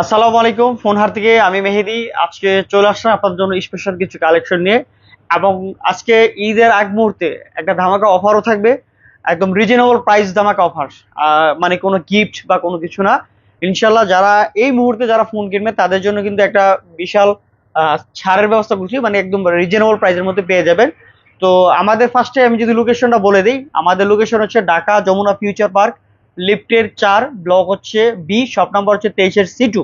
আসসালামু আলাইকুম ফোন হার থেকে আমি মেহেদি। আজকে চলে আসলাম আপনার জন্য স্পেশাল কিছু কালেকশন নিয়ে। এবং আজকে ঈদের আগ মুহূর্তে একটা ধামাকা অফারও থাকবে। একদম রিজনেবল প্রাইস ধামাকা অফার মানে কোনো গিফট বা কোনো কিছু না। ইনশাল্লাহ যারা এই মুহূর্তে যারা ফোন কিনবে, তাদের জন্য কিন্তু একটা বিশাল ছাড়ের ব্যবস্থা করছি। মানে একদম রিজনেবল প্রাইসের মধ্যে পেয়ে যাবেন। তো আমাদের ফার্স্টে আমি যদি লোকেশনটা বলে দিই, আমাদের লোকেশন হচ্ছে ঢাকা যমুনা ফিউচার পার্ক লিফটের চার, ব্লক হচ্ছে বি, শপ নাম্বার হচ্ছে তেইশের সি টু।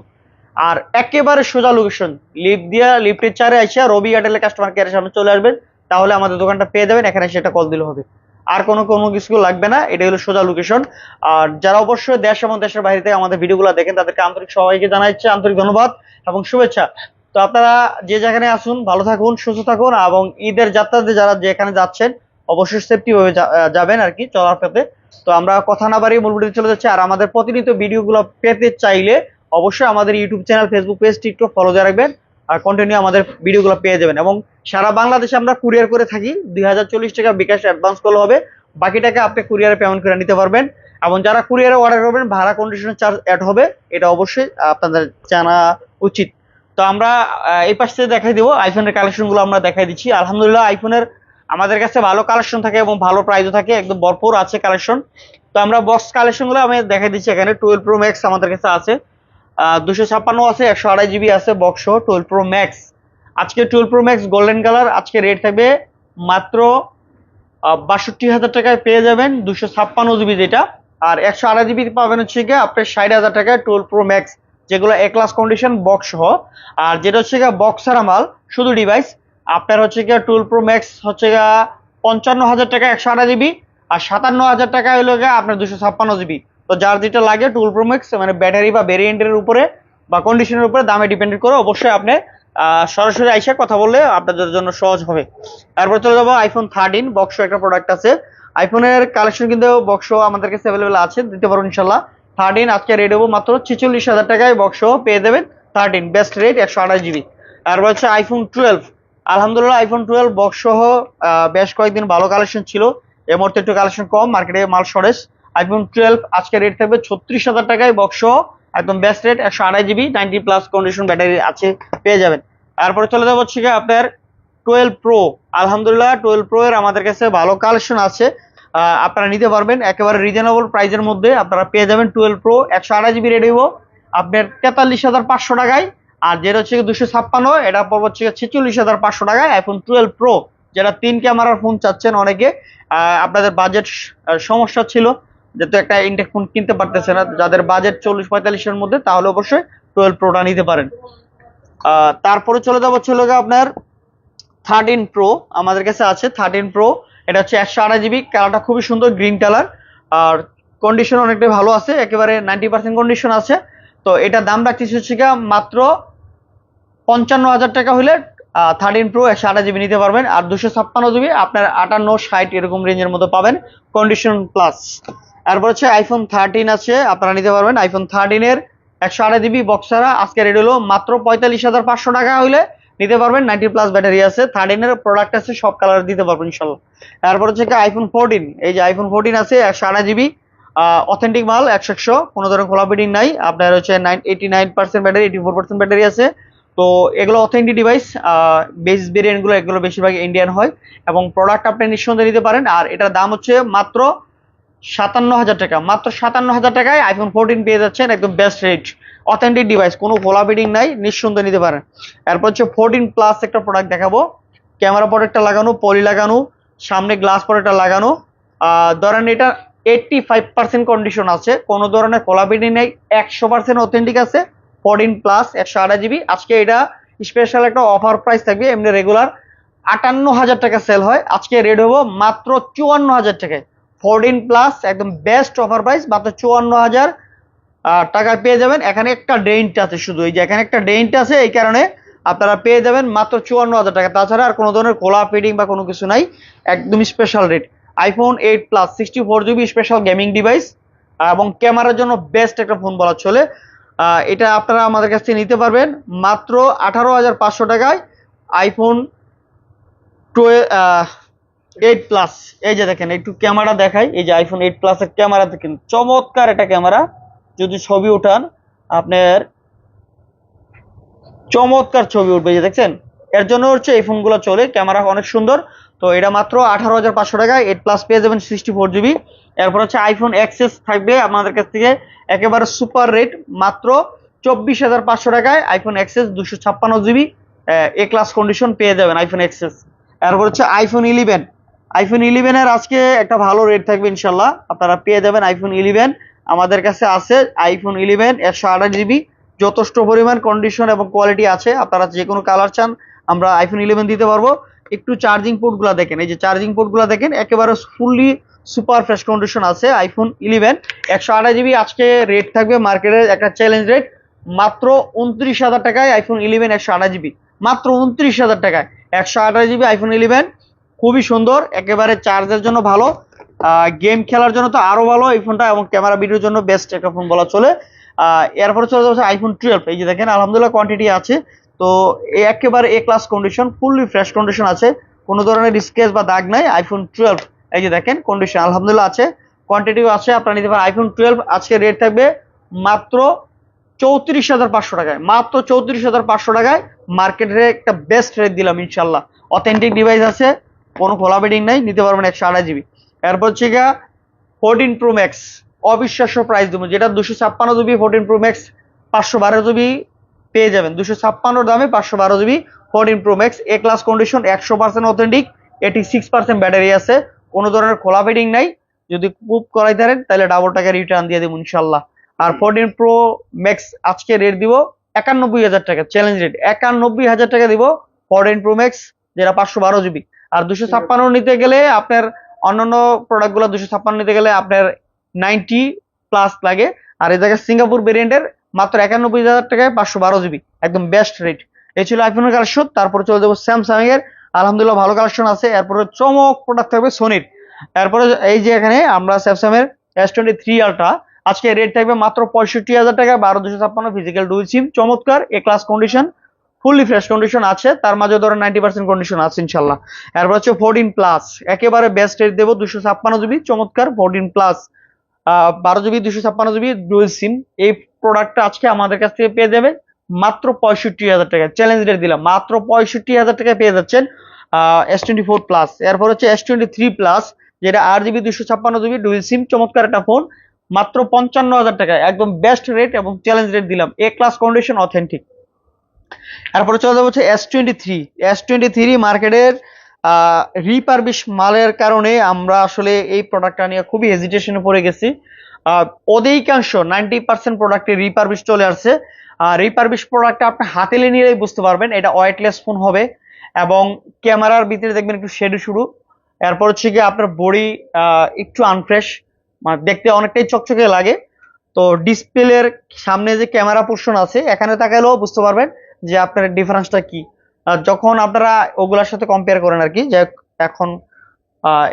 আর একেবারে সোজা লোকেশন লিফট দিয়া লিফটের চারে এসে রবি এয়ারটেলের কাস্টমার কেয়ারের সামনে চলে আসবেন। তাহলে আমাদের দোকানটা পেয়ে যাবেন, এখানে সেটা কল দিলে হবে। আর কোনো কোনো কিছু লাগবে না এটা হলো সোজা লোকেশন আর যারা অবশ্যই দেশ এবং দেশের বাইরে থেকে আমাদের ভিডিওগুলো দেখেন, তাদেরকে আন্তরিক সবাইকে জানাচ্ছি আন্তরিক ধন্যবাদ এবং শুভেচ্ছা। তো আপনারা যে যেখানে আসুন ভালো থাকুন, সুস্থ থাকুন এবং ঈদের যাত্রাতে যারা যেখানে যাচ্ছেন অবশ্যই সেফটি ভাবে যাবেন আর কি চলার পথে। তো আমরা কথা না বাড়িয়ে মূল ভিডিওতে চলে যাচ্ছি। আর আমাদের প্রতিনিয়ত ভিডিওগুলো পেতে চাইলে অবশ্যই আমাদের YouTube channel Facebook page TikTok follow দিয়ে রাখবেন আর কন্টিনিউ আমাদের ভিডিওগুলো পেয়ে যাবেন। এবং সারা বাংলাদেশে আমরা কুরিয়ার করে থাকি। দুই হাজার চল্লিশ টাকা বিকাশ অ্যাডভান্স করলে হবে। বাকি টাকা আপনি কুরিয়ারে পেমেন্ট করে নিতে পারবেন। এবং যারা কুরিয়ারে অর্ডার করবেন, ভাড়া কন্ডিশনের চার্জ অ্যাড হবে। এটা অবশ্যই আপনাদের জানা উচিত। তো আমরা এই পাশ থেকে দেখাই দিব। আইফোনের কালেকশনগুলো আমরা দেখাই দিচ্ছি। আলহামদুলিল্লাহ আইফোনের আমাদের কাছে ভালো কালেকশন থাকে এবং ভালো প্রাইজও থাকে, একদম ভরপুর আছে কালেকশন তো আমরা বক্স কালেকশনগুলো আমি দেখাই দিচ্ছি এখানে টুয়েলভ প্রো ম্যাক্স আমাদের কাছে আছে। দুশো ছাপ্পান্ন আছে, একশো আড়াই জিবি আছে বক্স টুয়েলভ প্রো ম্যাক্স আজকে twelve pro max golden colour আজকে রেট থাকবে মাত্র বাষট্টি হাজার টাকায় পেয়ে যাবেন দুশো ছাপ্পান্ন জিবি যেটা। আর একশো আড়াই জিবি পাবেন হচ্ছে গিয়ে আপনার ষাট হাজার টাকায় টুয়েলভ প্রো ম্যাক্স যেগুলো এ ক্লাস কন্ডিশন বক্স সহ। আর যেটা হচ্ছে গিয়ে বক্স মাল, শুধু ডিভাইস আপনার হচ্ছে গিয়ে টুল প্রো ম্যাক্স হচ্ছে গিয়ে পঞ্চান্ন হাজার টাকা একশো আড়াই জিবি আর সাতান্ন হাজার টাকা হলো গিয়ে আপনার দুশো ছাপ্পান্ন জিবি। তো যার যেটা লাগে টুল প্রো ম্যাক্স মানে ব্যাটারি বা ভেরিয়েন্টের উপরে বা কন্ডিশনের উপরে দামে ডিপেন্ড করে অবশ্যই আপনি সরাসরি আইসা কথা বললে আপনাদের জন্য সহজ হবে। তারপর চলে যাব আইফোন থার্টিন বক্স একটা প্রোডাক্ট আছে। আইফোনের কালেকশন কিন্তু বক্স আমাদের কাছে অ্যাভেলেবেল আছে, দিতে পারব ইনশাল্লাহ। থার্টিন আজকে রেট হব মাত্র ছেচল্লিশ হাজার টাকায় বক্স পেয়ে দেবেন থার্টিন বেস্ট রেট একশো আঠাশ জিবি। তারপর হচ্ছে আইফোন টুয়েলভ আলহামদুলিল্লাহ আইফোন টুয়েলভ বক্স সহ বেশ কয়েকদিন ভালো কালেকশন ছিল। এই মুহূর্তে একটু কালেকশন কম মার্কেটে মাল সরেস আইফোন টুয়েলভ আজকে রেট থাকবে ছত্রিশ হাজার টাকায় বক্স সহ, একদম বেস্ট রেট একশো আড়াই GB ninety plus condition battery আছে, পেয়ে যাবেন। তারপরে চলে যাব হচ্ছে আপনার টুয়েলভ প্রো আলহামদুলিল্লাহ টুয়েলভ প্রো এর আমাদের কাছে ভালো কালেকশন আছে। আপনারা নিতে পারবেন, একেবারে রিজনেবল প্রাইজের মধ্যে আপনারা পেয়ে যাবেন টুয়েলভ প্রো একশো আড়াই জিবি রেট হইব। আপনার তেতাল্লিশ হাজার পাঁচশো টাকায় আর যেটা হচ্ছে দুশো ছাপ্পান্ন, এটা পড়বে হচ্ছে ছেচল্লিশ হাজার পাঁচশো টাকায় আইফোন টুয়েলভ প্রো যেটা তিন ক্যামেরার ফোন চাচ্ছেন অনেকে। আপনাদের বাজেট সমস্যা ছিল, যেহেতু একটা ইনটেক ফোন কিনতে পারতেছে না, যাদের বাজেট চল্লিশ পঁয়তাল্লিশের মধ্যে, তাহলে অবশ্যই টুয়েলভ প্রোটা নিতে পারেন। তারপরে চলে যাব ছিল গিয়ে আপনার থার্টিন প্রো আমাদের কাছে আছে থার্টিন প্রো এটা হচ্ছে একশো আড়াই জিবি কালারটা খুবই সুন্দর গ্রিন কালার আর কন্ডিশন অনেকটাই ভালো আছে, একেবারে নাইনটি পার্সেন্ট কন্ডিশন আছে। তো এটা দাম হচ্ছে গিয়ে মাত্র পঞ্চান্ন হাজার টাকা হলে থার্টিন প্রো একশো আঠাশ জিবি নিতে পারবেন আর দুশো ছাপ্পান্ন জিবি আপনার আটান্ন ষাট এরকম রেঞ্জের মধ্যে পাবেন কন্ডিশন প্লাস তারপর হচ্ছে আইফোন থার্টিন আছে, আপনারা নিতে পারবেন। আইফোন থার্টিনের একশো আঠাশ জিবি বক্সারা আজকে রেট হলো মাত্র পঁয়তাল্লিশ হাজার পাঁচশো টাকা হলে নিতে পারবেন। নাইনটি প্লাস ব্যাটারি আছে থার্টিনের প্রোডাক্ট আছে, সব কালার দিতে পারবেন ইনশাল্লাহ। তারপর হচ্ছে আইফোন ফোরটিন এই যে আইফোন ফোরটিন আছে একশো আঠাশ জিবি অথেন্টিক মাল, একশো একশো, কোনো ধরনের খোলা ফিটিং নাই। আপনার হচ্ছে nine eighty nine percent battery eighty four battery আছে। তো এগুলো অথেন্টিক ডিভাইস বেস ভেরিয়েন্টগুলো এগুলো বেশিরভাগ ইন্ডিয়ান হয়। এবং প্রোডাক্ট আপনি নিঃসন্দেহে নিতে পারেন। আর এটার দাম হচ্ছে মাত্র সাতান্ন হাজার টাকা। মাত্র সাতান্ন হাজার টাকায় আইফোন ফোরটিন পেয়ে যাচ্ছেন একদম বেস্ট রেট অথেন্টিক ডিভাইস কোনো খোলা ফিটিং নাই, নিঃসন্দেহে নিতে পারেন। এরপর হচ্ছে ফোরটিন প্লাস একটা প্রোডাক্ট দেখাবো। ক্যামেরা প্রোডাক্টটা লাগানো পলি লাগানো, সামনে গ্লাস প্রোডাক্টটা লাগানো। ধরেন এটা এইটটি ফাইভ পার্সেন্ট কন্ডিশন আছে। কোনো ধরনের খোলা ফিটিং নেই, একশো পার্সেন্ট অথেন্টিক আছে ফোরটিন প্লাস একশো আঠাশ জিবি আজকে এটা স্পেশাল একটা অফার প্রাইস থাকবে, এমনি রেগুলার আটান্ন হাজার টাকা সেল হয়। আজকে রেড হব মাত্র চুয়ান্ন হাজার টাকায়। ফোরটিন প্লাস একদম বেস্ট অফার প্রাইস মাত্র চুয়ান্ন হাজার টাকায় পেয়ে যাবেন। এখানে একটা ডেন্ট আছে শুধু, এই যে এখানে একটা ডেন্ট আছে, এই কারণে আপনারা পেয়ে যাবেন মাত্র চুয়ান্ন হাজার টাকা। তাছাড়া আর কোনো ধরনের কোলা বা কোনো কিছু নাই, একদম special rate iPhone eight plus sixty four GB special gaming device এবং ক্যামেরার জন্য বেস্ট একটা ফোন বলা চলে এটা আপনারা আমাদের কাছ থেকে নিতে পারবেন। মাত্র আঠারো হাজার পাঁচশো টাকায় আইফোন টুয়ে এইট প্লাস এই যে দেখেন, একটু ক্যামেরা দেখাই। এই যে আইফোন এইট প্লাসের ক্যামেরা দেখেন, চমৎকার একটা ক্যামেরা যদি ছবি ওঠান আপনার চমৎকার ছবি উঠবে যে দেখছেন? এর জন্য হচ্ছে এই ফোনগুলো চলে। ক্যামেরা অনেক সুন্দর। তো এটা মাত্র আঠারো হাজার পাঁচশো টাকায় এইট প্লাস পেয়ে যাবেন সিক্সটি ফোর জিবি এরপর হচ্ছে আইফোন এক্সেস থাকবে আমাদের কাছ থেকে, একেবারে সুপার রেট মাত্র চব্বিশ হাজার পাঁচশো টাকায় আইফোন এক্সেস দুশো ছাপ্পান্ন জিবি এ ক্লাস কন্ডিশন পেয়ে যাবেন আইফোন এক্সেস এরপর হচ্ছে আইফোন ইলেভেন আইফোন ইলেভেনের আজকে একটা ভালো রেট থাকবে ইনশাল্লাহ, আপনারা পেয়ে যাবেন আইফোন ইলেভেন আমাদের কাছে আছে আইফোন ইলেভেন একশো আঠাশ জিবি যথেষ্ট পরিমাণ কন্ডিশন এবং কোয়ালিটি আছে, আপনারা যে কোনো কালার চান, আমরা আইফোন ইলেভেন দিতে পারব। একটু চার্জিং পোর্টগুলো দেখেন, এই যে চার্জিং পোর্টগুলো দেখেন, একেবারে ফুললি সুপার ফ্রেশ কন্ডিশন আছে আইফোন ইলেভেন একশো আঠাশ জিবি আজকে রেট থাকবে মার্কেটের একটা চ্যালেঞ্জ রেট মাত্র উনত্রিশ হাজার টাকায় আইফোন ইলেভেন একশো আঠাশ জিবি মাত্র উনত্রিশ হাজার টাকায়, একশো আঠাশ জিবি আইফোন ইলেভেন খুবই সুন্দর, একেবারে চার্জের জন্য ভালো গেম খেলার জন্য তো আরও ভালো এই ফোনটা এবং ক্যামেরা ভিডিওর জন্য বেস্ট একটা ফোন বলা চলে এরপরে চলে যাচ্ছে আইফোন টুয়েলভ এই যে দেখেন আলহামদুলিল্লাহ কোয়ান্টিটি আছে তো একেবারে A class condition fully fresh condition আছে। কোনো ধরনের স্কেচ বা দাগ নাই আইফোন টুয়েলভ এই যে দেখেন কন্ডিশন আলহামদুলিল্লাহ আছে। কোয়ান্টিটিও আছে, আপনারা নিতে পারেন। আইফোন টুয়েলভ আজকে রেট থাকবে মাত্র চৌত্রিশ হাজার পাঁচশো টাকায়। মাত্র চৌত্রিশ হাজার পাঁচশো টাকায় মার্কেটে একটা বেস্ট রেট দিলাম ইনশাল্লাহ অথেন্টিক ডিভাইস আছে, কোনো খোলা বেডিং নাই, নিতে পারবেন একশো আড়াই জিবি এরপর হচ্ছে গিয়া ফোরটিন প্রো ম্যাক্স অবিশ্বাস্য প্রাইস দেবো। যেটা দুশো ছাপ্পান্ন জিবি ফোরটিন প্রো ম্যাক্স পাঁচশো বারো জিবি পেয়ে যাবেন। দুশো ছাপ্পান্ন দামে পাঁচশো বারো GB fourteen pro max A class condition একশো percent authentic eighty six percent battery আছে। কোনো ধরনের খোলা বেডিং নাই। যদি কুপ করাই দেন তাহলে ডাবল টাকা রিটার্ন দিয়ে দেবো ইনশাল্লাহ আর ফোরটিন প্রো ম্যাক্স আজকে রেট দিব একানব্বই হাজার টাকা চ্যালেঞ্জ রেট একানব্বই হাজার টাকা দিব ফোরটিন প্রো ম্যাক্স যেটা পাঁচশো বারো জিবি। আর দুশো ছাপ্পান্ন নিতে গেলে আপনার অন্যান্য প্রোডাক্টগুলো দুশো ছাপ্পান্ন নিতে গেলে আপনার নাইনটি প্লাস লাগে। আর এই জায়গায় সিঙ্গাপুর ভেরিয়েন্টের মাত্র একানব্বই হাজার টাকায় পাঁচশো বারো জিবি, একদম বেস্ট রেট এই ছিল আইফোনের কালেকশন তারপরে চলে যাব স্যামসাং এর আলহামদুলিল্লাহ ভালো কালেকশন আছে, এরপরে চমক প্রোডাক্ট থাকবে সোনির এরপরে এই যে এখানে আমরা স্যামসাং এর এস টোয়েন্টি থ্রি আলট্রা আজকে রেট থাকবে মাত্র পঁয়ষট্টি হাজার টাকা, বারো দুশো ছাপ্পান্ন ফিজিক্যাল ডুল সিম চমৎকার A class condition fully fresh condition আছে, তার মাঝে ধরো নাইনটি পার্সেন্ট কন্ডিশন আছে ইনশাল্লাহ। এরপর হচ্ছে ফোরটিন প্লাস একেবারে বেস্ট রেট দেবো দুশো ছাপ্পান্ন জিবি, চমৎকার ফোরটিন প্লাস বারো জিবি, দুশো ছাপ্পান্ন জিবি ডুয়েল সিম এই প্রোডাক্টটা আজকে আমাদের কাছ থেকে পেয়ে যাবে মাত্র পঁয়ষট্টি হাজার টাকা। চ্যালেঞ্জ রেট দিলাম। মাত্র পঁয়ষট্টি হাজার টাকায় পেয়ে যাচ্ছেন এস টোয়েন্টি ফোর প্লাস এরপর হচ্ছে এস টোয়েন্টি থ্রি প্লাস যেটা আট জিবি দুশো ছাপ্পান্ন জিবি ডুয়েল সিম চমৎকার একটা ফোন মাত্র পঞ্চান্ন হাজার টাকা। একদম বেস্ট রেট এবং চ্যালেঞ্জ রেট দিলাম। এ ক্লাস কন্ডিশন অথেন্টিক এরপরে চলে যাব হচ্ছে S twenty three S twenty three মার্কেটের রিপারবিশ মালের কারণে আমরা আসলে এই প্রোডাক্টটা নিয়ে খুবই হেজিটেশনে পড়ে গেছি। অধিকাংশ নাইনটি পার্সেন্ট প্রোডাক্টে রিপারবিশ চলে আসছে। আর রিপারবিশ প্রোডাক্টটা আপনি হাতে নিলেই বুঝতে পারবেন, এটা ওয়েটলেস ফোন হবে এবং ক্যামেরার ভিতরে দেখবেন একটু শেডু শুরু। এরপর হচ্ছে কি আপনার বডি একটু আনফ্রেশ মানে দেখতে অনেকটাই চকচকে লাগে। তো ডিসপ্লের সামনে যে ক্যামেরা পোর্শন আছে, এখানে তাকালেও বুঝতে পারবেন যে আপনার ডিফারেন্সটা কি। যখন আপনারা ওগুলোর সাথে কম্পেয়ার করেন আর কি যে এখন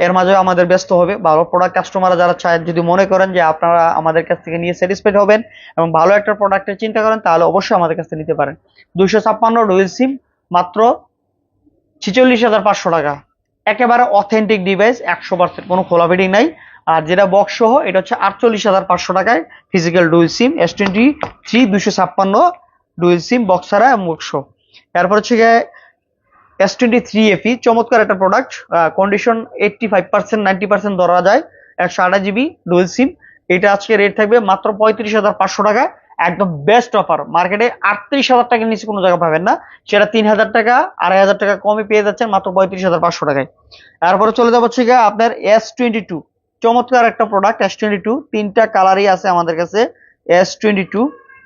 এর মাঝে আমাদের ব্যস্ত হবে। ভালো প্রোডাক্ট কাস্টমাররা যারা চায়, যদি মনে করেন যে আপনারা আমাদের কাছ থেকে নিয়ে স্যাটিসফাইড হবেন এবং ভালো একটা প্রোডাক্টের চিন্তা করেন, তাহলে অবশ্যই আমাদের কাছ থেকে নিতে পারেন। দুইশো ছাপ্পান্ন ডুয়েল সিম, মাত্র ছিচল্লিশ হাজার পাঁচশো টাকা। একেবারে অথেন্টিক ডিভাইস একশো পার্সেন্ট কোনো খোলা ফিটিং নাই। আর যেটা বক্স সহ, এটা হচ্ছে আটচল্লিশ হাজার পাঁচশো টাকায় physical dual sim S twenty three দুশো ছাপ্পান্ন ডুয়েল সিম বক্স ছাড়া বক্স এরপর হচ্ছে গিয়ে এস টোয়েন্টি থ্রি এফি চমৎকার একটা product condition eighty five percent ninety percent ধরা যায় একশো আঠাশ জিবি ডুয়েল সিম এটা আজকে রেট থাকবে মাত্র পঁয়ত্রিশ হাজার পাঁচশো টাকা, একদম বেস্ট অফার মার্কেটে আটত্রিশ হাজার টাকার নিচে কোনো জায়গা পাবেন না। সেটা তিন হাজার টাকা, আড়াই হাজার টাকা কমে পেয়ে যাচ্ছেন মাত্র পঁয়ত্রিশ হাজার পাঁচশো টাকায়। তারপরে চলে যাব হচ্ছে গিয়ে আপনার এস টোয়েন্টি টু চমৎকার একটা প্রোডাক্ট এস টোয়েন্টি টু তিনটা কালারই আছে আমাদের কাছে এস টোয়েন্টি টু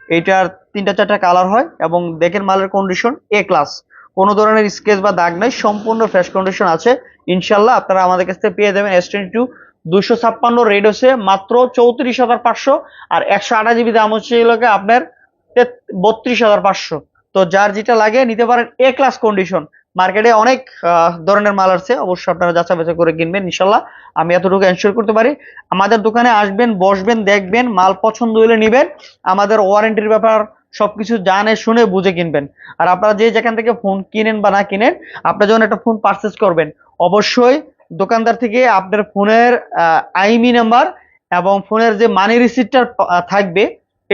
এইটার তিনটা চারটা কালার হয় এবং দেখেন মালের কন্ডিশন এ ক্লাস কোনো ধরনের স্কেচ বা দাগ নাই, সম্পূর্ণ ফ্রেশ কন্ডিশন আছে। ইনশাল্লাহ আপনারা আমাদের কাছ থেকে পেয়ে যাবেন এস টোয়েন্টি টু দুশো ছাপ্পান্ন রেট হচ্ছে মাত্র চৌত্রিশ হাজার পাঁচশো আর একশো আঠাশ জিবি দাম হচ্ছে এগুলোকে আপনার বত্রিশ হাজার পাঁচশো। তো যার যেটা লাগে নিতে পারেন এ ক্লাস কন্ডিশন মার্কেটে অনেক ধরনের মাল আছে অবশ্যই আপনারা যাচা বেচা করে কিনবেন ইনশাল্লাহ আমি এতটুকু এনশিওর করতে পারি। আমাদের দোকানে আসবেন, বসবেন, দেখবেন, মাল পছন্দ হলে নিবেন। আমাদের ওয়ারেন্টির ব্যাপার সবকিছু জানে, শুনে, বুঝে কিনবেন। আর আপনারা যে যেখান থেকে ফোন কিনেন বা না কিনেন, আপনারা যখন একটা ফোন পারচেস করবেন, অবশ্যই দোকানদার থেকে আপনার ফোনের আইমি নাম্বার এবং ফোনের যে মানি রিসিপ্টটা থাকবে,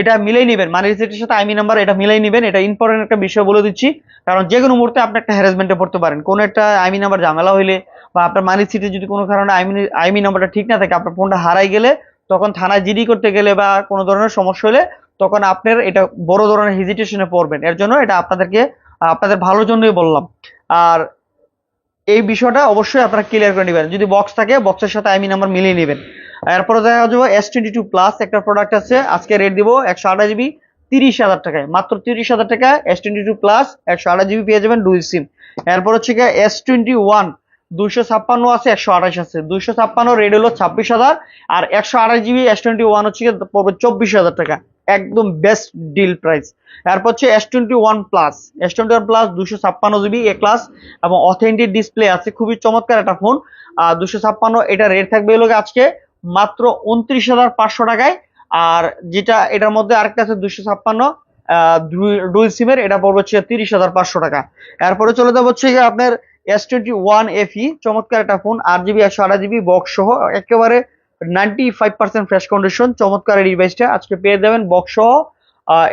এটা মিলাই নেবেন। মানি রিসিটের সাথে আইমি নাম্বার এটা মিলাই নেবেন। এটা ইম্পর্টেন্ট একটা বিষয় বলে দিচ্ছি। কারণ যে কোনো মুহূর্তে আপনি একটা হ্যারাসমেন্টে পড়তে পারেন। কোনো একটা আইমি নাম্বার ঝামেলা হইলে বা আপনার মানি সিটে যদি কোনো কারণে আইমি আইমি নাম্বারটা ঠিক না থাকে, আপনার ফোনটা হারাই গেলে, তখন থানায় জিডি করতে গেলে বা কোনো ধরনের সমস্যা হলে তখন আপনার এটা বড় ধরনের হেজিটেশনে পড়বেন। এর জন্য এটা আপনাদেরকে, আপনাদের ভালোর জন্যই বললাম। আর এই বিষয়টা অবশ্যই আপনারা ক্লিয়ার করে নেবেন। যদি বক্স থাকে বক্সের সাথে আইমি নাম্বার মিলিয়ে নেবেন। এরপরে দেখা যাবে এস টোয়েন্টি টু প্লাস একটা প্রোডাক্ট আছে, আজকে রেট দিব একশো আঠাশ জিবি তিরিশ হাজার টাকায়। মাত্র তিরিশ হাজার টাকা এস টোয়েন্টি টু প্লাস একশো আঠাশ জিবি পেয়ে যাবেন দুই সিম এরপর হচ্ছে গিয়ে এস টোয়েন্টি ওয়ান দুইশো ছাপ্পান্ন আছে, একশো আঠাশ আছে। দুইশো ছাপ্পান্ন রেট হলো ছাব্বিশ হাজার, আর একশো আঠাশ জিবি এস টোয়েন্টি ওয়ান হচ্ছে পড়বে চব্বিশ হাজার টাকা। একদম বেস্ট ডিল প্রাইস এরপর হচ্ছে S twenty one plus S twenty one plus দুশো ছাপ্পান্ন জিবি এ ক্লাস এবং অথেন্টিক ডিসপ্লে আছে, খুবই চমৎকার একটা ফোন দুশো ছাপ্পান্ন, এটা রেট থাকবে গিয়ে আজকে মাত্র উনত্রিশ হাজার পাঁচশো টাকায়। আর যেটা, এটার মধ্যে আরেকটা আছে দুশো ছাপ্পান্ন ডুয়েল সিমের এটা পড়বে হচ্ছে তিরিশ হাজার পাঁচশো টাকা। এরপরে চলে যাব হচ্ছে আপনার এস টোয়েন্টি ওয়ান এফি চমৎকার একটা ফোন আট জিবি একশো আঠাশ জিবি বক্স সহ, একেবারে ninety five percent fresh condition চমৎকার এই ডিভাইসটা আজকে পেয়ে যাবেন বক্স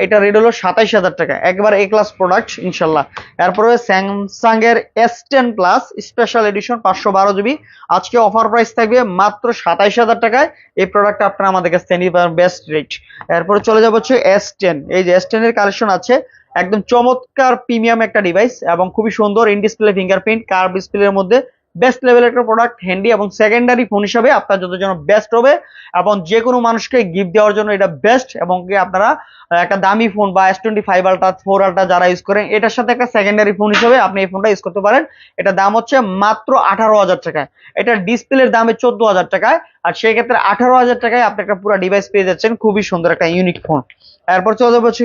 এটা রেট হলো সাতাইশ হাজার টাকা। একবার এ ক্লাস প্রোডাক্ট ইনশাল্লাহ। এরপরে স্যামসাং এর S ten plus special edition পাঁচশো বারো জিবি আজকে অফার প্রাইস থাকবে মাত্র সাতাইশ হাজার টাকায়। এই প্রোডাক্টটা আপনারা আমাদের কাছে নিতে পারেন বেস্ট রেট এরপরে চলে যাব হচ্ছে এস টেন এই যে এস টেন এর কালেকশন আছে, একদম চমৎকার প্রিমিয়াম একটা ডিভাইস এবং খুবই সুন্দর ইন ডিসপ্লে ফিঙ্গারপ্রিন্ট কার ডিসপ্লের মধ্যে বেস্ট লেভেলের একটা প্রোডাক্ট হ্যান্ডি এবং সেকেন্ডারি ফোন হিসাবে আপনার যত জন্য বেস্ট হবে এবং যে কোনো মানুষকে গিফট দেওয়ার জন্য এটা বেস্ট এবং আপনারা একটা দামি ফোন বা S twenty five ultra four ultra যারা ইউজ করেন, এটার সাথে একটা সেকেন্ডারি ফোন হিসেবে আপনি এই ফোনটা ইউজ করতে পারেন। এটা দাম হচ্ছে মাত্র আঠারো হাজার টাকায়। এটা ডিসপ্লের দামে চোদ্দ হাজার টাকায় আর সেই ক্ষেত্রে আঠারো হাজার টাকায় আপনি একটা পুরো ডিভাইস পেয়ে যাচ্ছেন। খুবই সুন্দর একটা ইউনিক ফোন এরপর চলে যাব হচ্ছে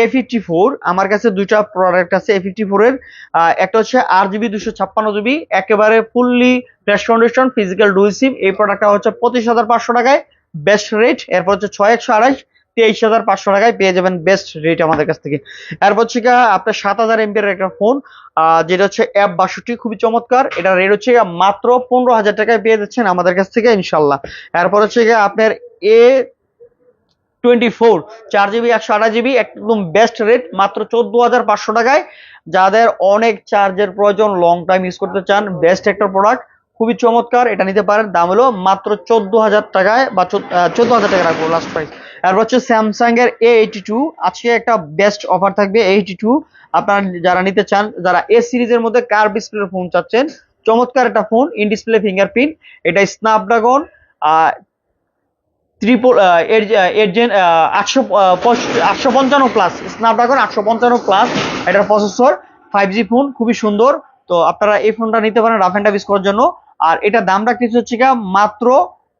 এ ফিফটি ফোর আমার কাছে দুইটা প্রোডাক্ট আছে এ ফিফটি ফোর এর। আহ, একটা হচ্ছে আট জিবি দুশো ছাপ্পান্ন জিবি একেবারে fully fresh condition physical dual sim এই প্রোডাক্টটা হচ্ছে পঁচিশ হাজার পাঁচশো টাকায় বেস্ট রেট এরপর হচ্ছে ছয় একশো আড়াইশ তেইশ হাজার পাঁচশো টাকায় পেয়ে যাবেন বেস্ট রেট আমাদের কাছ থেকে। এরপর হচ্ছে আপনার সাত হাজার এমপির একটা ফোন যেটা হচ্ছে অ্যাপ বাষট্টি খুবই চমৎকার। এটা রেট হচ্ছে মাত্র পনেরো হাজার টাকায় পেয়ে যাচ্ছেন আমাদের কাছ থেকে ইনশাল্লাহ এরপর হচ্ছে আপনার এ টোয়েন্টি ফোর, চার জিবি জিবি একদম বেস্ট রেট মাত্র হাজার পাঁচশো টাকায়। যাদের অনেক চার্জের প্রয়োজন লং টাইম করতে চান বেস্ট একটা প্রোডাক্ট খুবই চমৎকার, এটা নিতে পারেন। দাম হলো মাত্র চোদ্দ হাজার টাকায়, বা চোদ্দ হাজার টাকা রাখব লাস্ট প্রাইস এরপর হচ্ছে স্যামসাং এর এ এইটি টু আজকে একটা বেস্ট অফার থাকবে এইটি টু আপনারা যারা নিতে চান, যারা এ সিরিজের মধ্যে কার ডিসপ্লে ফোন চাচ্ছেন, চমৎকার একটা ফোন ইন ডিসপ্লে ফিঙ্গারপ্রিন্ট এটা স্ন্যাপড্রাগন ত্রিপল এর এর জেন আটশো আটশো পঞ্চান্ন প্লাস স্ন্যাপড্রাগন আটশো পঞ্চান্ন প্লাস এটার প্রসেসর ফাইভ জি ফোন খুবই সুন্দর। তো আপনারা এই ফোনটা নিতে পারেন রাফ অ্যান্ড করার জন্য। আর এটা দামটা কিছু হচ্ছে মাত্র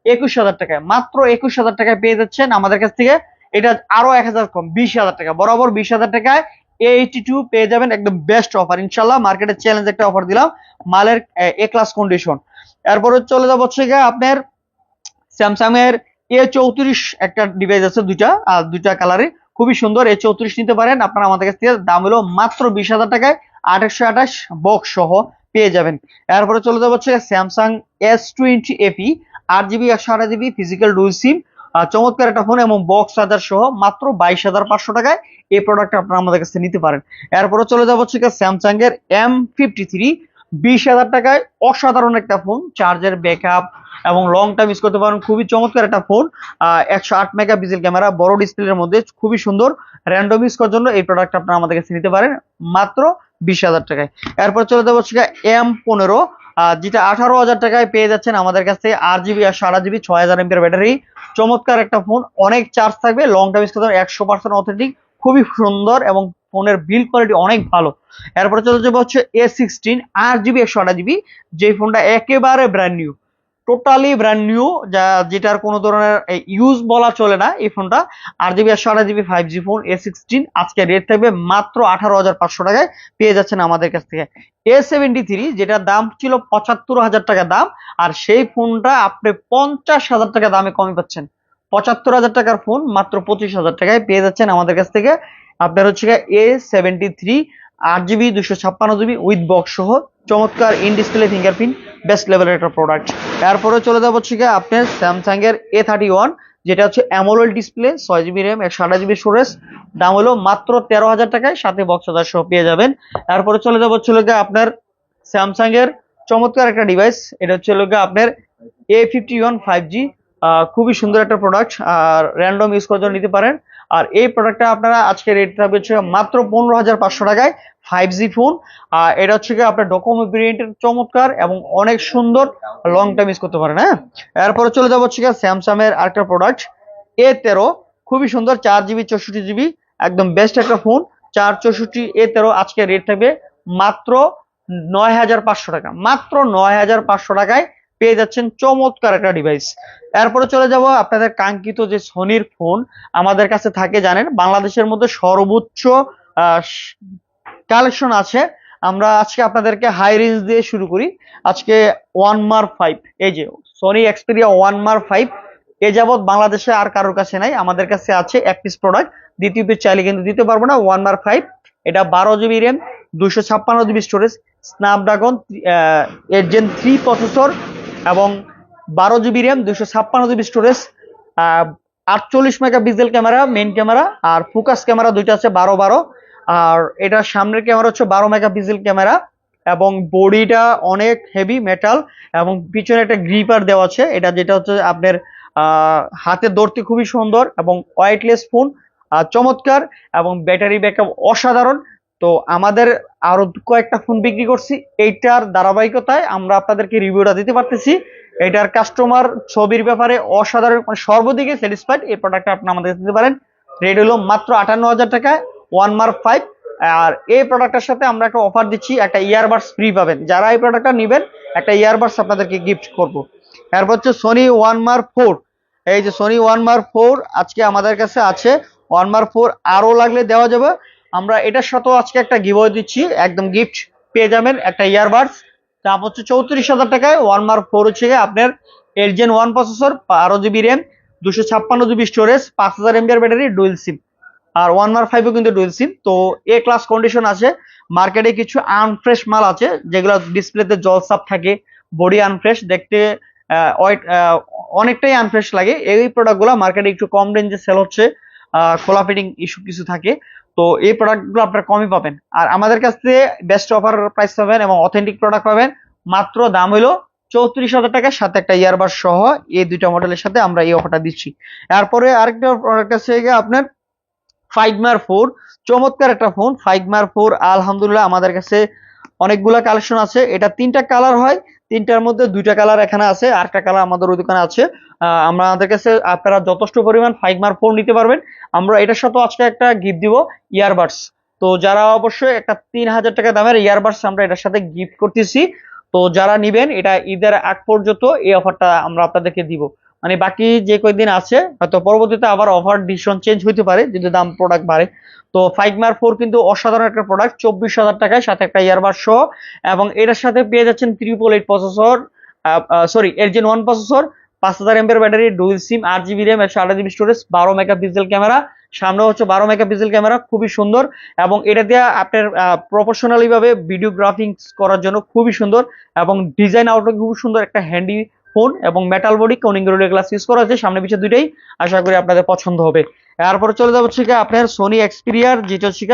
একুশ হাজার টাকায়, মাত্র একুশ হাজার টাকায় পেয়ে যাচ্ছেন আমাদের কাছ থেকে। এটা আরও এক হাজার কম, বিশ হাজার টাকা। বরাবর বিশ হাজার টাকায় এইটি টু পেয়ে যাবেন একদম বেস্ট অফার ইনশাল্লাহ মার্কেটে চ্যালেঞ্জ একটা অফার দিলাম, মালের এ ক্লাস কন্ডিশন এরপরে চলে যাব হচ্ছে গিয়ে আপনার স্যামসাং এর এ চৌত্রিশ একটা ডিভাইস আছে দুইটা, আর দুইটা কালারে খুবই সুন্দর এ চৌত্রিশ নিতে পারেন। আপনারা আমাদের কাছ থেকে দাম হলো মাত্র বিশ হাজার টাকায় আঠাশশো আঠাশ বক্স সহ পেয়ে যাবেন। এরপরে চলে যাব হচ্ছে স্যামসাং এস টোয়েন্টি এপি আট জিবি একশো আঠাশ জিবি ফিজিক্যাল ডুল সিম চমৎকার একটা ফোন এবং বক্স চার্জার সহ মাত্র বাইশ হাজার পাঁচশো টাকায় এই প্রোডাক্ট আপনারা আমাদের কাছে নিতে পারেন। এরপরে চলে যাব হচ্ছে স্যামসাং এর এম ফিফটি থ্রি বিশ হাজার টাকায় অসাধারণ একটা ফোন চার্জের ব্যাকআপ এবং লং টাইম ইউজ করতে পারেন। খুবই চমৎকার একটা ফোন একশো আট মেগা পিক্সেল ক্যামেরা, বড় ডিসপ্লের মধ্যে, খুবই সুন্দর র্যান্ডম ইউজ করার জন্য এই প্রোডাক্ট আপনারা আমাদের কাছে নিতে পারেন, মাত্র বিশ হাজার টাকায়। এরপর চলে যাব হচ্ছে এম পনেরো যেটা আঠারো হাজার টাকায় পেয়ে যাচ্ছেন আমাদের কাছ আট জিবি আর সারা জিবি, ছয় হাজার এমপির ব্যাটারি। চমৎকার একটা ফোন, অনেক চার্জ থাকবে লং টাইম ইউজ করতে পারেন, একশো পার্সেন্ট অথেন্টিক খুবই সুন্দর এবং ফোনের বিল কোয়ালিটি অনেক ভালো। এরপরে চলে যাব হচ্ছে এ সিক্সটিন আট জিবি একশো আঠাশ জিবি যে ফোনটা একেবারে brand new totally brand new যা যেটার কোনো ধরনের ইউজ বলা চলে না এই ফোনটা। আট জিবি একশো আঠাশ GB five G phone A sixteen আজকে রেট থাকবে মাত্র আঠারো হাজার পাঁচশো টাকায়, পেয়ে যাচ্ছেন আমাদের কাছ থেকে। এ সেভেন্টি থ্রি যেটার দাম ছিল পঁচাত্তর হাজার টাকা দাম, আর সেই ফোনটা আপনি পঞ্চাশ হাজার টাকা দামে কমে পাচ্ছেন। পঁচাত্তর হাজার টাকার ফোন মাত্র পঁচিশ হাজার টাকায় পেয়ে যাচ্ছেন আমাদের কাছ থেকে। আপনার হচ্ছে এ সেভেন্টি থ্রি আট জিবি দুশো ছাপ্পান্ন জিবি উইথ বক্স সহ চমৎকার ইন ডিসপ্লে ফিঙ্গারপ্রিন্ট বেস্ট লেভেলের একটা প্রোডাক্ট এরপরে চলে যাব হচ্ছে আপনার স্যামসাং এর এ থার্টি ওয়ান যেটা হচ্ছে অ্যামোলেড ডিসপ্লে ছয় জিবি র্যাম একশো আঠাশ জিবি স্টোরেজ দাম হলো মাত্র তেরো হাজার টাকায়, সাথে বক্স চার্জার সহ পেয়ে যাবেন। তারপরে চলে যাব হচ্ছে গিয়ে আপনার স্যামসাং এর চমৎকার একটা ডিভাইস এটা হচ্ছে গিয়ে আপনার A fifty one five G খুবই সুন্দর একটা প্রোডাক্ট আর র্যান্ডম ইউজ করার জন্য নিতে পারেন। আর এই প্রোডাক্টটা আপনারা আজকে রেট থাকবে মাত্র পনেরো হাজার পাঁচশো টাকায় ফাইভ জি ফোন আর এটা হচ্ছে গিয়ে আপনার ডকোমো ভেরিয়েন্টের চমৎকার এবং অনেক সুন্দর লং টাইম ইউজ করতে পারেন হ্যাঁ? এরপরে চলে যাব হচ্ছে গিয়ে স্যামসাং এর আরেকটা প্রোডাক্ট এ তেরো। খুবই সুন্দর, চার জিবি চৌষট্টি জিবি একদম বেস্ট একটা ফোন চার, চৌষট্টি এ তেরো আজকে রেট থাকবে মাত্র নয় হাজার পাঁচশো টাকা। মাত্র নয় হাজার পাঁচশো টাকায় পেয়ে যাচ্ছেন চমৎকার একটা ডিভাইস এরপরে চলে যাব আপনাদের কাঙ্ক্ষিত যে সনির ফোন আমাদের কাছে থাকে, জানেন? বাংলাদেশের মধ্যে সর্বোচ্চ কালেকশন আছে। আমরা আজকে আপনাদেরকে হাই রেঞ্জ দিয়ে শুরু করি। আজকে ওয়ান মার ফাইভ এই যে Sony Xperia one mark five এ যাবৎ বাংলাদেশে আর কারোর কাছে নাই, আমাদের কাছে আছে এক পিস প্রোডাক্ট দ্বিতীয় পিস চাইলে কিন্তু দিতে পারব না ওয়ান মার ফাইভ এটা বারো জিবি র্যাম দুশো ছাপ্পান্ন GB storage Snapdragon eight gen three processor এবং বারো জিবি র্যাম দুশো ছাপ্পান্ন জিবি স্টোরেজ আটচল্লিশ megapixel camera main camera আর ফোকাস ক্যামেরা দুইটা আছে বারো বারো। আর এটার সামনের ক্যামেরা হচ্ছে বারো মেগা পিক্সেল ক্যামেরা এবং বডিটা অনেক হেভি মেটাল এবং পিছনে একটা গ্রিপার দেওয়া আছে। এটা যেটা হচ্ছে আপনার হাতে ধরতে খুবই সুন্দর এবং ওয়াইটলেস ফোন চমৎকার এবং ব্যাটারি ব্যাকআপ অসাধারণ। তো আমাদের আরও কয়েকটা ফোন বিক্রি করছি। এইটার ধারাবাহিকতায় আমরা আপনাদেরকে রিভিউটা দিতে পারতেছি। এটার কাস্টমার ছবির ব্যাপারে অসাধারণ মানে সর্বদিকে স্যাটিসফাইড এই প্রোডাক্টটা আপনি আমাদের দিতে পারেন। রেট হলো মাত্র আটান্ন হাজার টাকায় ওয়ান মার্ক ফাইভ আর এই প্রোডাক্টের সাথে আমরা একটা অফার দিচ্ছি, একটা ইয়ারবাডস ফ্রি পাবেন। যারা এই প্রোডাক্টটা নেবেন, একটা ইয়ারবাডস আপনাদেরকে গিফট করব। এরপর হচ্ছে সোনি ওয়ান মার্ক ফোর এই যে সোনি ওয়ান মার্ক ফোর আজকে আমাদের কাছে আছে। ওয়ান মার্ক ফোর আরও লাগলে দেওয়া যাবে। আমরা এটার সাথেও আজকে একটা গিভওয়ে দিচ্ছি, একদম গিফট পেয়ে যাবেন একটা ইয়ারবাডস দাম হচ্ছে চৌত্রিশ হাজার টাকায় ওয়ান মার্ক ফোর হচ্ছে আপনার এর জেন ওয়ান প্রসেসর বারো জিবি র্যাম দুশো ছাপ্পান্ন জিবি স্টোরেজ পাঁচ হাজার এমবিআর ব্যাটারি ডুয়েল সিম আর ওয়ান মার্ক ফাইভও কিন্তু ডুয়েল সিম তো এ ক্লাস কন্ডিশন আছে মার্কেটে কিছু আনফ্রেশ মাল আছে, যেগুলো ডিসপ্লেতে জল সাপ থাকে বডি আনফ্রেশ দেখতে অনেকটাই আনফ্রেশ লাগে। এই প্রোডাক্টগুলো মার্কেটে একটু কম রেঞ্জে সেল হচ্ছে ফিটিং ইস্যু কিছু থাকে। তো এই প্রোডাক্টগুলো আপনারা কমই পাবেন। আর আমাদের কাছ বেস্ট অফার প্রাইস পাবেন এবং অথেন্টিক প্রোডাক্ট পাবেন। মাত্র দাম হলো চৌত্রিশ হাজার টাকার সাথে একটা ইয়ারবার সহ এই দুইটা মডেলের সাথে আমরা এই অফারটা দিচ্ছি। এরপরে আরেকটা প্রোডাক্ট আছে আপনার ফাইগমার ফোর চমৎকার একটা ফোন ফাইগমার ফোর আলহামদুলিল্লাহ আমাদের কাছে অনেকগুলা কালেকশন আছে। এটা তিনটা কালার হয়, তিনটার মধ্যে দুইটা কালার এখানে আছে, আরেকটা কালার আমাদের ওই দোকানে আছে। আহ, আমাদের কাছে আপনারা যথেষ্ট পরিমাণ ফাইগমার ফোর নিতে পারবেন। আমরা এটার সাথে আজকে একটা গিফট দিব ইয়ারবাডস তো যারা অবশ্যই একটা তিন হাজার টাকা দামের ইয়ারবাডস আমরা এটার সাথে গিফট করতেছি। তো যারা নিবেন এটা ঈদের আগ পর্যন্ত এই অফারটা আমরা আপনাদেরকে দিব। মানে বাকি যে কয়েকদিন আছে হয়তো পরবর্তীতে আবার অফার ডিসিশন চেঞ্জ হইতে পারে যদি দাম প্রোডাক্ট বাড়ে। তো ফাইগমার ফোর কিন্তু অসাধারণ একটা প্রোডাক্ট চব্বিশ হাজার টাকায় সাথে একটা ইয়ারবাড সহ। এবং এটার সাথে পেয়ে যাচ্ছেন ত্রিপল এইট প্রসেসর সরি এর জেন ওয়ান প্রসেসর পাঁচ হাজার এমপের ব্যাটারি ডুয়েল সিম আট জিবি র্যাম একশো আঠাশ জিবি স্টোরেজ বারো মেগা পিক্সেল ক্যামেরা সামনে হচ্ছে বারো মেগা পিক্সেল ক্যামেরা খুবই সুন্দর এবং এটা দিয়ে আপনার প্রফেশনালি ভাবে ভিডিওগ্রাফিং করার জন্য খুবই সুন্দর এবং ডিজাইন আউটলুক খুবই সুন্দর একটা হ্যান্ডি ফোন এবং মেটাল বডি কোনিং রোডের গ্লাস ইউজ করা হয়েছে সামনে পিছিয়ে দুইটাই, আশা করি আপনাদের পছন্দ হবে। এরপরে চলে যাব হচ্ছে আপনার সোনি এক্সপিরিয়ার যেটা হচ্ছে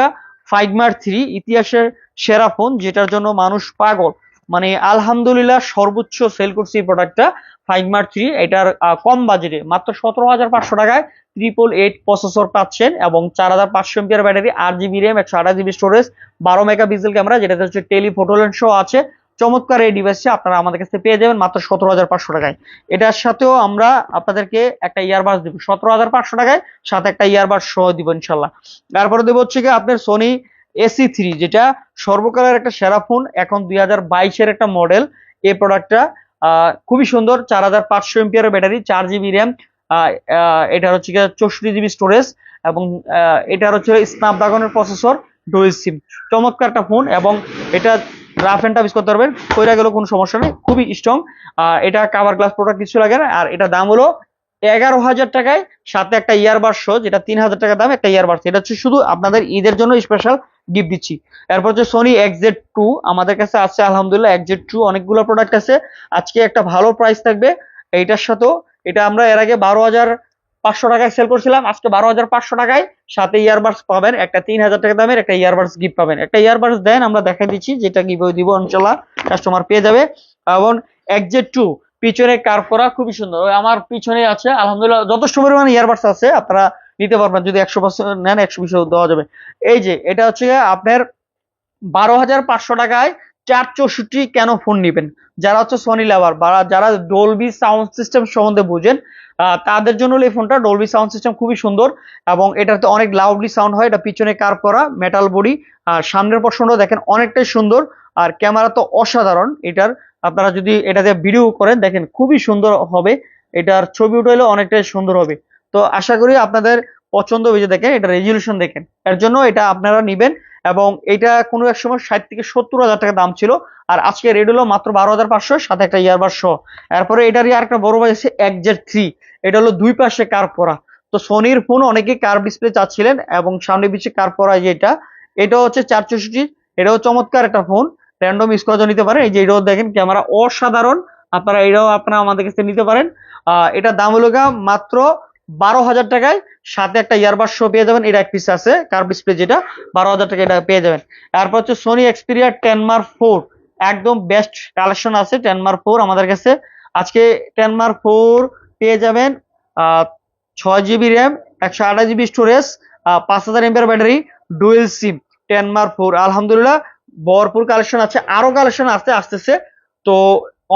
ফাইগমার থ্রি ইতিহাসের সেরা ফোন যেটার জন্য মানুষ পাগল। মানে আলহামদুলিল্লাহ সর্বোচ্চ সেল করছি এই প্রোডাক্টটা ফাইগমার থ্রি এটার কম বাজেটে মাত্র সতেরো হাজার পাঁচশো টাকায় ট্রিপল এইট প্রসেসর পাচ্ছেন এবং চার হাজার পাঁচশো এমপিআর ব্যাটারি আট জিবি র্যাম একশো আঠাশ জিবি স্টোরেজ বারো মেগা পিক্সেল ক্যামেরা যেটাতে হচ্ছে টেলি ফটো লেন্স আছে। চমৎকার এই ডিভাইসটি আপনারা আমাদের কাছে পেয়ে যাবেন মাত্র সতেরো হাজার পাঁচশো টাকায়। এটার সাথেও আমরা আপনাদেরকে একটা ইয়ারবাস দিব। সতেরো হাজার পাঁচশো টাকায় সাথে একটা ইয়ারবাস সহ দিব ইনশাল্লাহ। তারপরে দেবো হচ্ছে কি আপনার সোনি এসি থ্রি যেটা সর্বকালের একটা সেরা ফোন এখন দুই বাইশের একটা মডেল এই প্রোডাক্টটা খুবই সুন্দর, চার হাজার পাঁচশো এমপিআর ব্যাটারি চার জিবি র্যাম এটার হচ্ছে চৌষট্টি জিবি স্টোরেজ এবং এটার হচ্ছে স্ন্যাপড্রাগনের প্রসেসর ডুয়েল সিম চমৎকার একটা ফোন এবং এটা রাফ এন্ড টাফ ইউজ করতে পারবেন, কইরা গেলেও কোনো সমস্যা নেই, খুবই স্ট্রং এটা কাভার গ্লাস প্রোডাক্ট কিছু লাগে না, আর এটা দাম হলো এগারো হাজার টাকায় সাথে একটা ইয়ারবাডস সহ, যেটা তিন হাজার টাকা দাম, একটা ইয়ারবাডস। এটা হচ্ছে শুধু আপনাদের ঈদের জন্য স্পেশাল গিফট দিচ্ছি। এরপর হচ্ছে সোনি এক্সজেড টু আমাদের কাছে আছে আলহামদুলিল্লাহ এক্সজেড টু অনেকগুলো প্রোডাক্ট আছে। আজকে একটা ভালো প্রাইস থাকবে। এইটার সাথেও এটা আমরা এর আগে বারো হাজার পাঁচশো টাকায় সেল করছিলাম। আজকে বারো হাজার পাঁচশো টাকায় সাথে ইয়ারবাডস পাবেন। একটা তিন হাজার টাকা দামের, একটা ইয়ারবাডস গিফট পাবেন। একটা ইয়ারবাডস দেন, আমরা দেখা দিচ্ছি, যেটা গিফট দিব অঞ্চলা কাস্টমার পেয়ে যাবে। এবং একজেট টু পিছনে কার্ভ করা খুবই সুন্দর। আমার পিছনে আছে, আলহামদুলিল্লাহ। যথেষ্ট পরিমাণে ইয়ারবাডস আছে, আপনারা নিতে পারবেন, যদি একশো পার্সেন্ট নেন, একশো বিশ দেওয়া যাবে। এই যে, এটা হচ্ছে আপনার বারো হাজার পাঁচশো টাকায় চার চৌষট্টি কেন ফোন নিবেন? যারা হচ্ছে সনি লাভার বা যারা ডলবি সাউন্ড সিস্টেম সম্বন্ধে বুঝেন তাদের জন্য এই ফোনটা ডলবি সাউন্ড সিস্টেম খুবই সুন্দর এবং এটাতে অনেক লাউডলি সাউন্ড হয়। এটা পিছনে কার করা মেটাল বডি আর সামনের পর্শনটাও দেখেন অনেকটাই সুন্দর। আর ক্যামেরা তো অসাধারণ, এটার আপনারা যদি এটা দিয়ে ভিডিও করেন, দেখেন খুবই সুন্দর হবে, এটার ছবি উঠাইলে অনেকটাই সুন্দর হবে। তো আশা করি আপনাদের পছন্দ হয়েছে, দেখেন এটা রেজলিউশন দেখেন। এর জন্য এটা আপনারা নিবেন এবং এটা কোনো এক সময় ষাট থেকে সত্তর হাজার টাকা দাম ছিল, আর আজকে রেড হলো মাত্র বারো হাজার পাঁচশো, সাথে একটা ইয়ারবার সহ। এরপরে এটারই আর একটা বড় ভাই আছে একজেট থ্রি, এটা হলো দুই পাশে কার করা তো সোনির ফোন অনেকে কার ডিসপ্লে চাচ্ছিলেন এবং সামনে পিছিয়ে কার করা যেটা, এটা হচ্ছে চার চৌষট্টি, এটাও চমৎকার একটা ফোন র্যান্ডম করা নিতে পারেন। এই যে এটাও দেখেন, ক্যামেরা অসাধারণ। আপনারা এটাও আপনারা আমাদের কাছে নিতে পারেন। এটার দাম হলো মাত্র বারো হাজার টাকায়। সাথে একটা ইয়ারবাড শো পেয়ে যাবেন। এটা এক পিস আছে কার ডিসপ্লে যেটা। বারো হাজার টাকা এটা পেয়ে যাবেন। তারপর হচ্ছে Sony Xperia ten Mark four একদম বেস্ট কালেকশন আছে টেন মার্ক ফোর আমাদের কাছে। আজকে টেন মার্ক ফোর পেয়ে যাবেন ছয় জিবি র্যাম একশো আঠাশ জিবি স্টোরেজ পাঁচ হাজার MPR battery dual SIM ten Mark four আলহামদুলিল্লাহ ভরপুর কালেকশন আছে, আরও কালেকশন আসতে আসতেছে। তো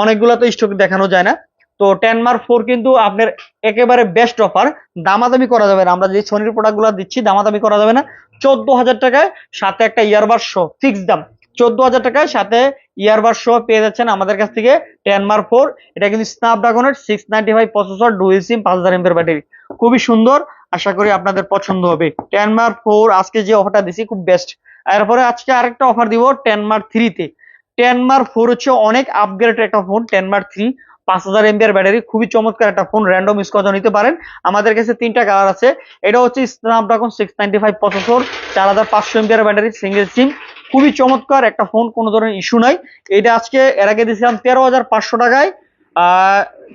অনেকগুলো তো স্টক দেখানো যায় না। তো টেন মার্ক ফোর কিন্তু আপনার একেবারে বেস্ট অফার দামাদামি করা যাবে না। আমরা যে সোনির প্রোডাক্টগুলো দিচ্ছি, দামাদামি করা যাবে না। চোদ্দ হাজার টাকায় সাথে একটা ইয়ারবার শো ফিক্স দাম। চোদ্দ হাজার টাকায় সাথে ইয়ারবার শো পেয়ে যাচ্ছেন আমাদের কাছ থেকে টেন মার্ক ফোর এটা কিন্তু স্ন্যাপড্রাগনের six ninety five processor dual SIM পাঁচ হাজার এমপের ব্যাটারি খুবই সুন্দর। আশা করি আপনাদের পছন্দ হবে। টেন মার্ক ফোর আজকে যে অফারটা দিছি, খুব বেস্ট এরপরে আজকে আরেকটা অফার দিব টেন মার্ক থ্রিতে টেন মার্ক ফোর হচ্ছে অনেক আপগ্রেড একটা ফোন টেন মার্ক থ্রি পাঁচ হাজার এমবিআর ব্যাটারি খুবই চমৎকার একটা ফোন র্যান্ডম ইউজ করা নিতে পারেন। আমাদের কাছে তিনটা কালার আছে। এটা হচ্ছে Snapdragon six ninety five processor চার হাজার পাঁচশো এমবিআর ব্যাটারি সিঙ্গেল সিম খুবই চমৎকার একটা ফোন কোনো ধরনের ইস্যু নাই। এটা আজকে, এর আগে দিয়েছিলাম তেরো হাজার পাঁচশো টাকায়।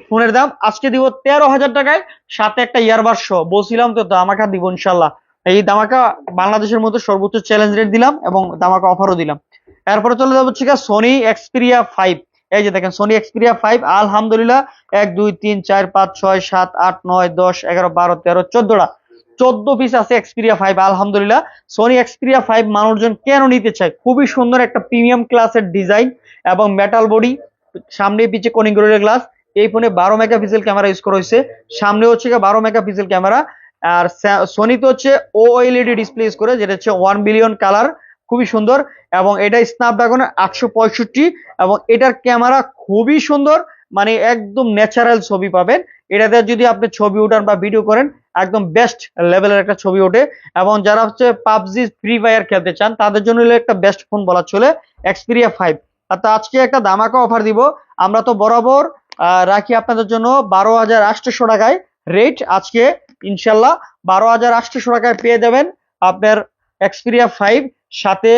ফোনের দাম আজকে দিব তেরো হাজার টাকায়, সাথে একটা ইয়ারবার সহ বলছিলাম তো দামাকা দিব ইনশাল্লাহ। এই দামাকা বাংলাদেশের মধ্যে সর্বোচ্চ চ্যালেঞ্জ রেট দিলাম এবং দামাকা অফারও দিলাম। এরপরে চলে যাব হচ্ছে সোনি এক্সপিরিয়া ফাইভ এই যে দেখেন সোনি এক্সপিরিয়া ফাইভ আলহামদুলিল্লাহ এক, দুই, তিন, চার, পাঁচ, ছয়, সাত, আট, নয়, দশ, এগারো, বারো, তেরো, চোদ্দটা। চোদ্দ পিস আছে এক্সপিরিয়া ফাইভ আলহামদুলিল্লাহ। সোনি এক্সপিরিয়া ফাইভ মানুষজন কেন নিতে চায়? খুবই সুন্দর একটা প্রিমিয়াম ক্লাসের ডিজাইন এবং মেটাল বডি সামনে পিছে কোনিং গ্লাস এই ফোনে বারো মেগাপিক্সেল ক্যামেরা ইউজ করা হয়েছে। সামনে হচ্ছে বারো মেগাপিক্সেল ক্যামেরা আর সোনিতে হচ্ছে ও এলইডি ডিসপ্লে ইউজ করে, যেটা হচ্ছে ওয়ান বিলিয়ন কালার খুবই সুন্দর, এবং এটা স্ন্যাপড্রাগনের আটশো পঁয়ষট্টি, এবং এটার ক্যামেরা খুবই সুন্দর মানে একদম ন্যাচারাল ছবি পাবেন। এটাতে যদি আপনি ছবি উঠান বা ভিডিও করেন, একদম বেস্ট লেভেলের একটা ছবি ওঠে। এবং যারা হচ্ছে পাবজি ফ্রি ফায়ার খেলতে চান, তাদের জন্য একটা বেস্ট ফোন বলা চলে এক্সপিরিয়া ফাইভ আর তো আজকে একটা দামাকা অফার দিব। আমরা তো বরাবর রাখি আপনাদের জন্য বারো হাজার আটশোশো টাকায় রেট আজকে। ইনশাল্লাহ বারো হাজার আটশোশো টাকায় পেয়ে যাবেন আপনার এক্সপিরিয়া ফাইভ সাথে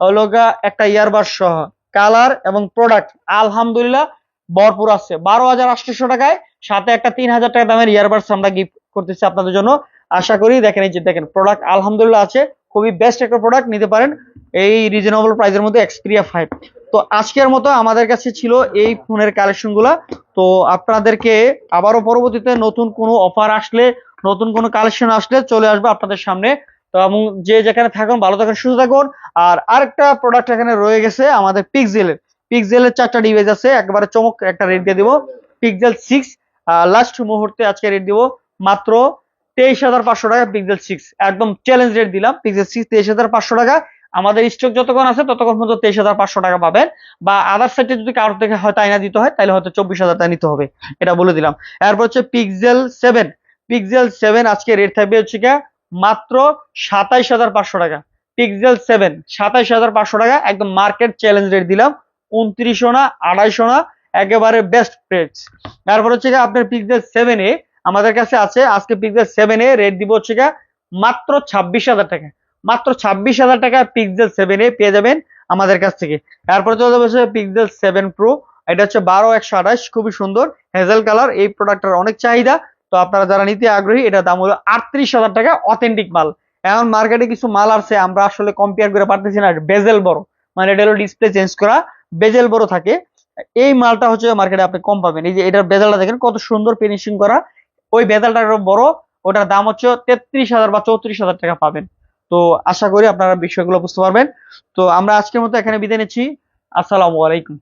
হলো গা একটা ইয়ারবার সহ। কালার এবং প্রোডাক্ট আলহামদুলিল্লাহ ভরপুর আছে। বারো হাজার আটশোশো টাকায়, সাথে একটা তিন হাজার টাকা দামের ইয়ারবাডস আমরা গিফট করতেছি আপনাদের জন্য। আশা করি দেখেন এই যে দেখেন প্রোডাক্ট আলহামদুলিল্লাহ আছে। খুবই বেস্ট একটা প্রোডাক্ট নিতে পারেন এই রিজনেবল প্রাইসের মধ্যে এক্সপিরিয়া ফাইভ তো আজকের মতো আমাদের কাছে ছিল এই ফোনের কালেকশনগুলা। তো আপনাদেরকে আবারও পরবর্তীতে নতুন কোনো অফার আসলে নতুন কোনো কালেকশন আসলে চলে আসবে আপনাদের সামনে। তো এবং যে যেখানে থাকুন, ভালো থাকুন, সুস্থ থাকুন। আর আরেকটা প্রোডাক্ট এখানে রয়ে গেছে আমাদের পিক্সেলের পিক্সেলের চারটা ডিভাইস আছে, একবারে চমক, একটা রেট দিয়ে দিব। পিক্সেল সিক্স লাস্ট মুহূর্তে আজকে রেট দিব। মাত্র তেইশ হাজার পাঁচশো টাকা পিকজেল সিক্স একদম চ্যালেঞ্জ রেট দিলাম। পিকজেল সিক্স তেইশ হাজার পাঁচশো টাকা। আমাদের স্টক যতক্ষণ আছে, ততক্ষণ পর্যন্ত তেইশ হাজার পাঁচশো টাকা পাবেন। বা আদার সাইডে যদি কারোর থেকে হয়তো আইনা দিতে হয় তাহলে হয়তো চব্বিশ হাজার টাকা নিতে হবে। এটা বলে দিলাম। এরপর হচ্ছে পিক্সেল সেভেন পিক্সেল সেভেন আজকে রেট থাকবে হচ্ছে গিয়ে মাত্র সাতাইশ হাজার পাঁচশো টাকা। পিক্সেল সেভেন সাতাইশ হাজার পাঁচশো টাকা, একদম মার্কেট চ্যালেঞ্জ রেট দিলাম। উনত্রিশশো না, আড়াইশো না, একেবারে বেস্ট প্রেস তারপর হচ্ছে গিয়ে আপনার পিক্সেল সেভেন এ আমাদের কাছে আছে, আজকে পিক্সেল সেভেন এ রেট দিব হচ্ছে গিয়ে মাত্র ছাব্বিশ হাজার টাকা। মাত্র ছাব্বিশ হাজার টাকা পিক্সেল সেভেন এ পেয়ে যাবেন আমাদের কাছ থেকে। তারপরে চলে যাবে হচ্ছে পিক্সেল সেভেন প্রো এটা হচ্ছে বারো একশো আঠাশ, খুবই সুন্দর। হেজেল কালার এই প্রোডাক্টটার অনেক চাহিদা। তো আপনারা যারা নিতে আগ্রহী এটার দাম হলো আটত্রিশ হাজার টাকা অথেন্টিক মাল। এখন মার্কেটে কিছু মাল আছে আমরা আসলে কম্পেয়ার করে পারতেছি না বেজেল বড়। মানে এটা হলো ডিসপ্লে চেঞ্জ করা বেজেল বড় থাকে। এই মালটা হচ্ছে মার্কেটে আপনি কম পাবেন। এই যে এটার বেজালটা দেখেন, কত সুন্দর ফিনিশিং করা। ওই বেজালটা বড়, ওটার দাম হচ্ছে তেত্রিশ হাজার বা চৌত্রিশ হাজার টাকা পাবেন। তো আশা করি আপনারা বিষয়গুলো বুঝতে পারবেন। তো আমরা আজকের মতো এখানে বিদায় নিচ্ছি। আসসালামু আলাইকুম।